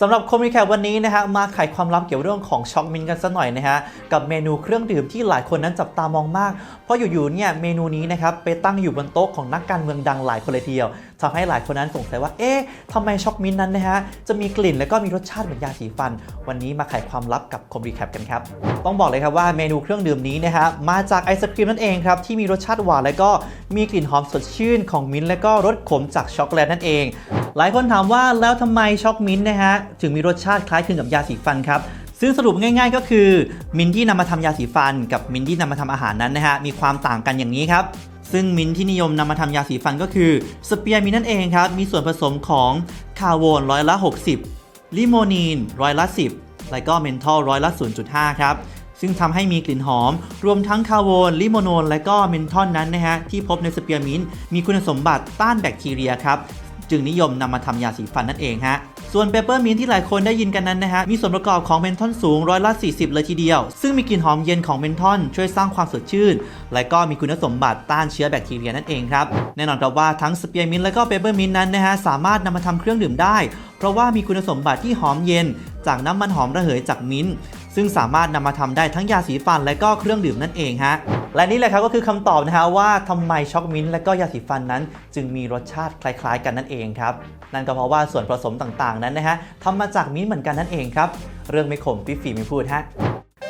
สำหรับคอมมิแคปวันนี้นะฮะมาไขความลับเกี่ยวเรื่องของช็อกมินกันสัหน่อยนะฮะกับเมนูเครื่องดื่มที่หลายคนนั้นจับตามองมาก เพราะอยู่ๆเนี่ยเมนูนี้นะครับไปตั้งอยู่บนโต๊ะของนักการเมืองดังหลายคนเลยทีเดียว ทำให้หลายคนนั้นสงสัยว่า เอ๊ะทำไมช็อกมินนั้นนะฮะ จะมีกลิ่นและก็มีรสชาติเหมือนยาสีฟัน วันนี้มาไขความลับกับคอมรีแคปกันครับ ต้องบอกเลยครับว่าเมนูเครื่องดื่มนี้นะฮะ มาจากไอศครีมนั่นเองครับ ที่มีรสชาติหวานและก็มีกลิ่นหอมสดชื่นของมิ้นและก็รสขมจากช็อกโกแลตนั่นเอง หลายคนถามว่าแล้วทำไมช็อกมิ้นท์นะฮะถึงมีรสชาติคล้ายคลึงกับยาสีฟันครับซึ่งสรุปง่ายๆ ก็คือมินที่นำมาทำยาสีฟัน กับมินท์ที่นำมาทำอาหารนั้นนะฮะมีความต่างกันอย่างนี้ครับ ซึ่งมิ้นท์ที่นิยมนำมาทำยาสีฟันก็คือสเปียร์มินท์นั่นเองครับ มีส่วนผสมของคาร์โวนร้อยละ60 ลิโมนีนร้อยละ 10 แล้วก็เมนทอลร้อยละ 0.5 ครับ ซึ่งทำให้มีกลิ่นหอม รวมทั้งคาร์โวนลิโมโนนและก็เมนทอลนั้นนะฮะที่พบในสเปียร์มินท์มีคุณสมบัติต้านแบคทีเรียครับ จึงนิยมนำมาทำยาสีฟันนั่นเองฮะ ส่วนเปเปอร์มินที่หลายคนได้ยินกันนั้นนะฮะมีส่วนประกอบของเมนทอนสูงร้อยละ 40 เลยทีเดียว ซึ่งมีกลิ่นหอมเย็นของเมนทอนช่วยสร้างความสดชื่น และก็มีคุณสมบัติต้านเชื้อแบคทีเรียนั่นเองครับแน่นอนครับว่าทั้งสเปียร์มินและก็เปเปอร์มินนั้นนะฮะสามารถนำมาทำเครื่องดื่มได้ เพราะว่ามีคุณสมบัติที่หอมเย็น จากน้ำมันหอมระเหยจากมิ้น ซึ่งสามารถนำมาทำได้ทั้งยาสีฟันและก็เครื่องดื่มนั่นเองฮะและนี่แหละครับก็คือคำตอบนะฮะว่าทำไมช็อกมิ้นท์และก็ยาสีฟันนั้น จึงมีรสชาติคล้ายๆ กันนั่นเองครับนั่นก็เพราะว่าส่วนผสมต่างๆนั้นนะฮะทำมาจากมิ้นท์เหมือนกันนั่นเองครับเรื่องไม่ขมพี่ฝีไม่พูดฮะ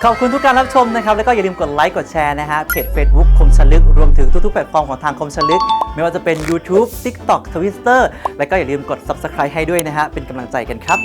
ขอบคุณทุกการรับชมนะครับ แล้วก็อย่าลืมกดไลค์กดแชร์นะฮะเพจ Facebook คมชลึก รวมถึงทุกๆแพลตฟอร์มของทางคมชลึก ไม่ว่าจะเป็น YouTube TikTok Twitter และก็อย่าลืมกด Subscribe ให้ด้วยนะฮะเป็นกำลังใจกันครับ